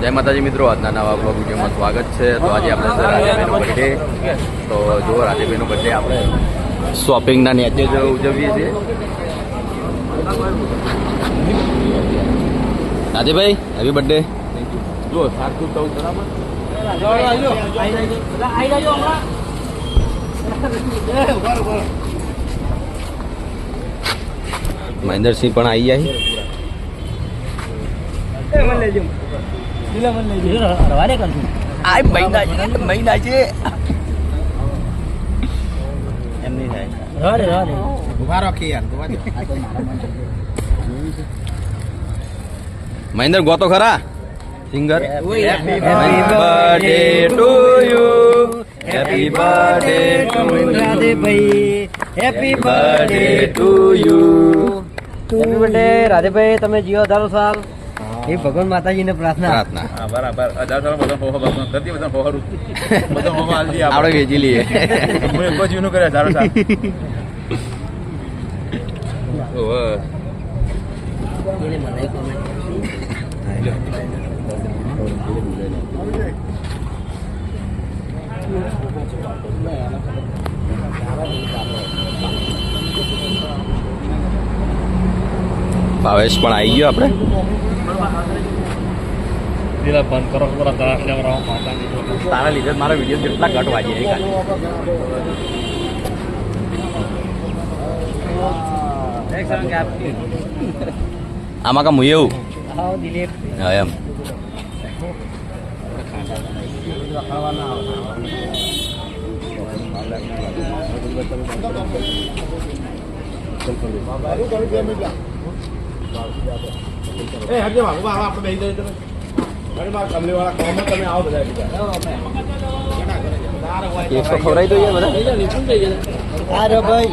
જય માતાજી મિત્રો, આજના નવા બ્લોગ વિડીયોમાં સ્વાગત છે. તો આજે આપણે રાધેભાઈનો બર્થડે તો જો રાધેભાઈનો બર્થડે આપણે શોપિંગના નેચે જ ઉજવીએ છીએ. રાધેભાઈ હેપી બર્થડે જો સાચું કહું બરાબર. મહેન્દ્રસિંહ પણ આવી જાય આ મહિના છે મહિના છે. એમ નહીં થાય. ઊભા રાખી યાર ઊભા દે. મહેન્દ્ર ગોતો ખરા? Singer. Happy birthday to you happy birthday to Radhebhai happy birthday to you happy birthday Radhebhai તમે જીઓ ધારો સાલ એ ભગવાન માતાજીને પ્રાર્થના. પ્રાર્થના. હા બરાબર. હજાર બધા હોહો ભગવાન કરતી બધા હોહરું બધા હોહો આલજી આપણે વેચી લઈએ. હું એક જ યુનું કરે હજારો ભાવેશ પણ આવી ગયો આપણે? દિલા બંધ કરો પૂરા તરાશ લેવા તારા લીધે મારો વીડિયો કેટલા ઘટ વાગી જાય આમાં કામ હું એવું? હા એમ. એ આપણે બેહી જઈએ તમે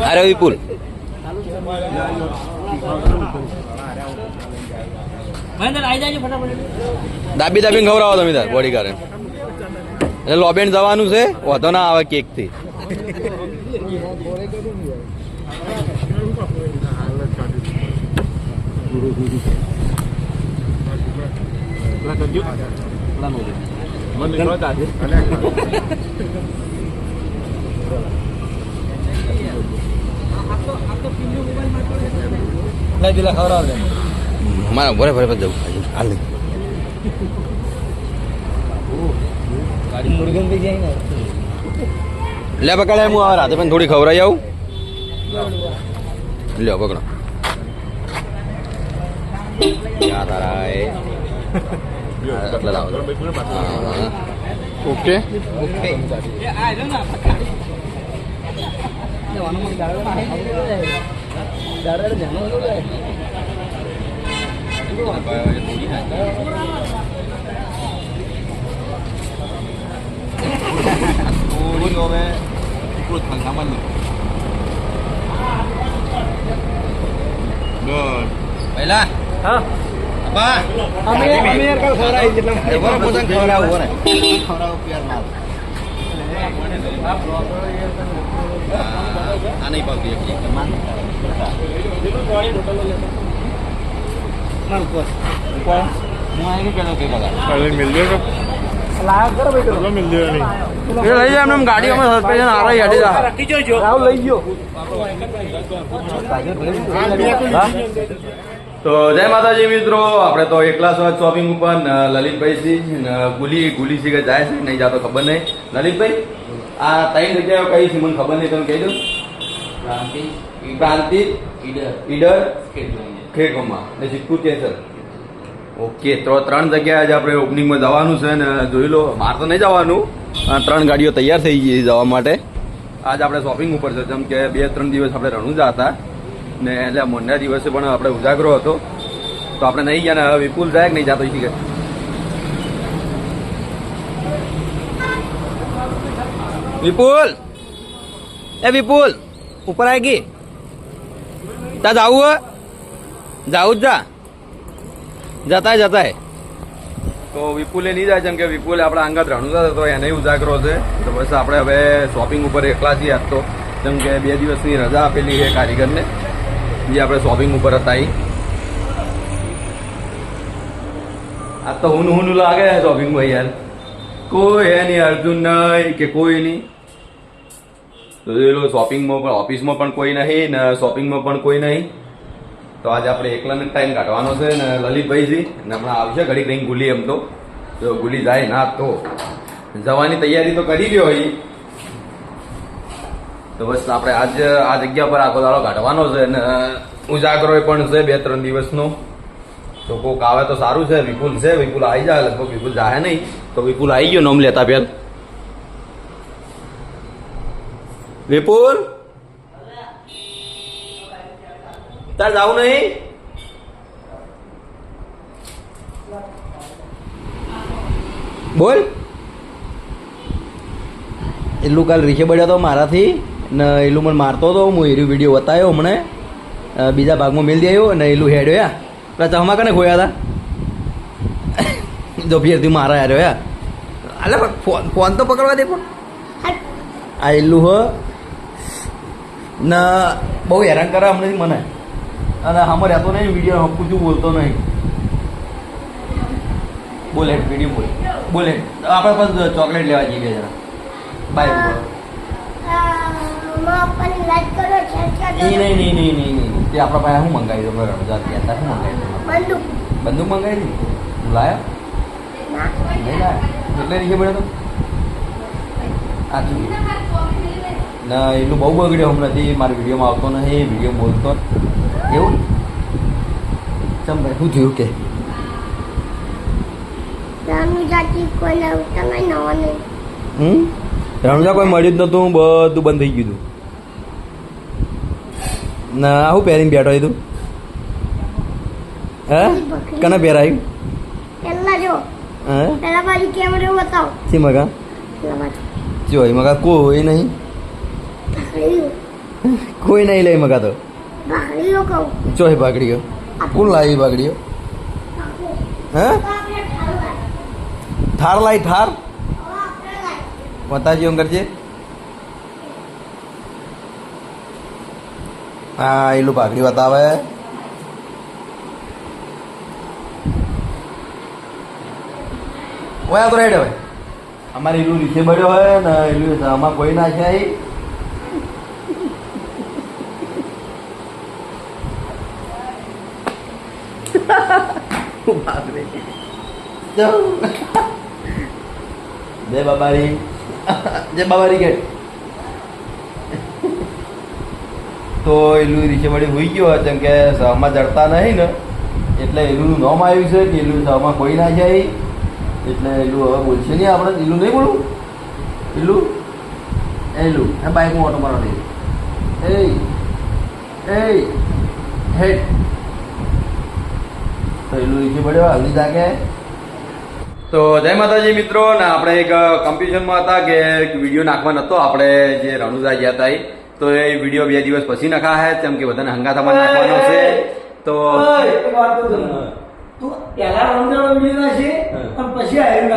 અરે વિપુલ. દાબી દાબીને ખવડાવો તમે તાર બોડી ગાર્ડ એટલે લોબેન જવાનું છે વધો ના આવે કેકથી. મન નીકળો તાજે લઈ દિલા ખવડાવ દે મારા ભરે ભરે ભરે જવું હાલ લે. મુર્ગન બી જાય ને લે, પકડે હું આ રાતે પણ થોડી ખવડાવી આવું લ્યો પકડો યા તારા એ એટલે લાવો હા. ઓકે થોડી હવે પૂરું અમે અમે યાર કાલ ખવડાવી ખવડાવું ખવડાવો પ્યાર માલ. આ નહીં પાવતી લઈ જાય સસ્પેન્શન આરા હેડી જા રાખી જોજો રાવ લઈ ગયો. તો જય માતાજી મિત્રો આપણે તો એકલા સ્વાદ શોપિંગ ઉપર લલિતભાઈ સી ગુલી ગુલી સી જાય છે નહીં જાતો ખબર નહીં. લલિતભાઈ આ ત્રણ જગ્યાઓ કઈ છે મને ખબર નહીં તમે કહી દઉં ક્રાંતિ ઈડર ખેડગામમાં ને સિદ્ધપુર કેસર. ઓકે તો ત્રણ જગ્યાએ આજે આપણે ઓપનિંગમાં જવાનું છે ને જોઈ લો બહાર તો નહીં જવાનું. ત્રણ ગાડીઓ તૈયાર થઈ ગઈ જવા માટે. આજ આપણે શોપિંગ ઉપર છે જેમ કે બે ત્રણ દિવસ આપણે રણુજા હતા. ને એટલે મોરના દિવસે પણ આપણે ઉજાગરો હતો. તો આપણે નહીં ગયા ને હવે વિપુલ જાય કે નહીં જાતો શીખે વિપુલ! એ વિપુલ, ઉપર આવી ગઈ. તા જાવું જાવું જ જા. જતાય જતાય. તો વિપુલે નહીં જાય જેમ કે વિપુલે આપણા અંગત રણુજા હતો એને ઉજાગરો છે. તો બસ આપણે હવે શોપિંગ ઉપર એકલા છીએ આજ તો. જેમ કે બે દિવસની રજા આપેલી છે કારીગરને. જે આપણે શોપિંગ ઉપર હતા આ તો હું હું લાગે શોપિંગમાં યાર. કોઈ હે નહીં, અર્જુન નહીં કે કોઈ નહીં. તો શોપિંગમાં પણ ઓફિસમાં પણ કોઈ નહીં ને શોપિંગમાં પણ કોઈ નહીં. તો આજે આપણે એકલાને ટાઈમ કાઢવાનો છે ને લલિતભાઈજી. ને હમણાં આવશે ઘડીક રહીને ગુલી એમ તો. જો ગુલી જાય ના તો. જવાની તૈયારી તો કરી ગયો હોય. તો બસ આપણે આજ આ જગ્યા પર આખો દાડો કાઢવાનો છે ને ઉજાગરો પણ છે બે ત્રણ દિવસનો. તો કોક આવે તો સારું છે, વિપુલ છે, વિપુલ આવી જાય, લગભગ વિપુલ જાય નહીં. તો વિપુલ આવી ગયો નોમ લેતા પેલ વિપુલ? તાર જાવું નહીં? બોલ. એટલું કાલ રીચે બળ્યો તો મારાથી. ને એલું મને મારતો હતો હું એરી વીડિયો બતાવ્યો હમણે. બીજા ભાગમાં મેળ આવ્યો અને એલું હેડ્યો યા. પેલા ચમા કને ખોયા હતા જો ફેરથી મારા યાર યા. અલે ફોન ફોન તો પકડવા દે પણ. આ એલું હ. ના બહુ હેરાન કરે હમણાં મને. અને આમાં રહેતો નહીં વીડિયો પૂછું બોલતો નહીં. બોલે વીડિયો બોલ બોલે આપણે પણ ચોકલેટ લેવા જઈએ જરા. બાય નહીં નહીં નહીં નહીં નહીં નહીં. તે આપણા પાસે હું મંગાવી દઉં રમજાન ગયા હતા શું મંગાવી બંદૂક. મંગાવી દીધી લાયા? નહીં લાયા? એટલે તો? સાચું ના એનું બહુ બગડ્યો હમણાંથી મારા વિડીયોમાં આવતો નહીં વીડિયો બોલતો એવું? ચમ ભાઈ શું થયું કે? રણજા કોઈ મળ્યું જ નતું બધું બંધ થઈ ગયું હતું. ના આવું પહેરીને બેઠો તું હે કને પહેરાયું પેલા જો હે પેલા બાજુ કેમેરો બતાવ સી મગા જો એ મગા કોઈ નહીં કોઈ નહીં લઈ મગા તો જો હે બાગડીઓ કોણ લાવી બાગડીઓ હે થાર લાવી થાર પતાજી અંગર છે એમ કરજે હા એલું પાઘડી બતાવે ઓયા તો રેડ હવે અમારે એલું નીચે બળ્યો હોય ને એલું આમાં કોઈ ના છે. જય બાબારી જય બાબારી ગેટ તો એલું રીચે વળી હોઈ ગયો કેમ કે સહમાં જડતા નહીં ને. એટલે એલું નામ આવ્યું છે કે એલું સહમાં કોઈ ના જાય. એટલે એલું હવે બોલશે નહીં આપણે. એલું નહીં બોલવું એલું? એલું. હે બાઇકમાં ઓટો મારો દે. એ એ હેડ. તો એલું રીચે પડ્યો હલ્દી જાગે. તો જય માતાજી મિત્રો. ને આપણે એક કમ્પિટિશનમાં હતા કે વીડિયો નાખવા નહોતો આપણે જે રણુજા ગયા હતા એ. તો એ વીડિયો બે દિવસ પછી નખા હે કેમ કે બધાને હંગાથામાં નાખવાનો છે તો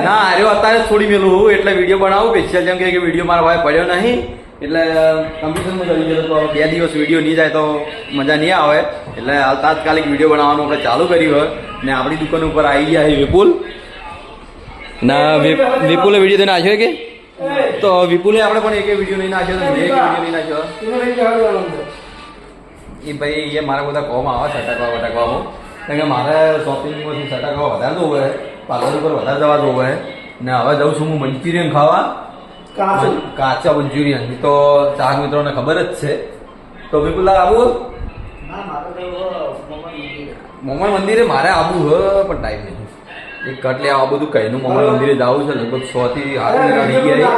ના અરે અત્યારે છોડી મેલું હું એટલે વીડિયો બનાવું સ્પેશિયલ જેમ કે વીડિયો મારા ભાઈ પડ્યો નહીં એટલે કમ્પિટિશનમાં ચડી ગયો તો બે દિવસ વીડિયો નહીં જાય તો મજા નહીં આવે એટલે હાલ તાત્કાલિક વીડિયો બનાવવાનું આપણે ચાલુ કર્યું હોય ને આપણી દુકાન ઉપર આવી ગયા છે વિપુલ ના વિપ- વિપુલે વીડિયો તને નાખ્યો કે તો વિપુલે આપણે પણ એક વીડિયો નહીં નાખ્યો તો મેં એક વીડિયો નહીં નાખ્યો એ ભાઈ એ મારા બધા કોમ આવે સટાકવા વટાકવામાં કારણ કે મારે શોપિંગમાંથી સટાકવા વધારે જવું હોય પાર્લર ઉપર વધારે જવા જવું હોય. ને હવે જઉં છું હું મંચુરિયન ખાવા. કાચા? મંચુરિયન. તો ચાર મિત્રોને ખબર જ છે. તો વિપુલ આવું મોમન મંદિરે. મારે આવવું હ પણ ટાઈમ નહીં એક કટલે આ બધું કહીનું મોમન મંદિરે જવું છે લગભગ સો થી આઠ મહિના થઈ ગયા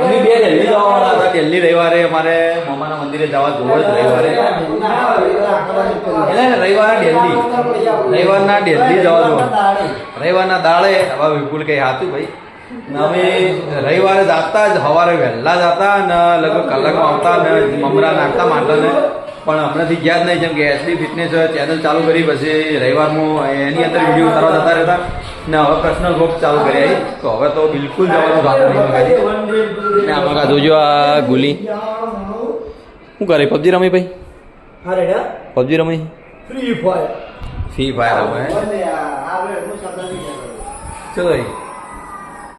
અમે બે દિલ્હી જવાના હતા દિલ્હી રવિવારે અમારે મમ્માના મંદિરે જવા જોવો જ રવિવારે એટલે રવિવારે દિલ્હી રવિવારના દિલ્હી જવા જોવો રવિવારના દાડે હવે વિપુલ કઈ હાથું ભાઈ અમે રવિવારે જાતા જ સવારે વહેલા જતા અને લગભગ કલાકમાં આવતા ને મમરા નાખતા માટલાને પણ હમણાંથી ગયા જ નહીં જેમ કે એસડી ફિટનેસ ચેનલ ચાલુ કરી પછી રવિવારમાં એની અંદર વીડિયો ઉતારવા જતા રહેતા. ને હવે પર્સનલ બોક્સ ચાલુ કર્યા તો હવે તો બિલકુલ જવાનું વાત નહીં ને આમાં કાધું જોજો આ ગુલી. શું કરે? પબજી રમી ભાઈ? પબજી રમી? Free Fire. ફ્રી ફાયર રમે. ભાઈ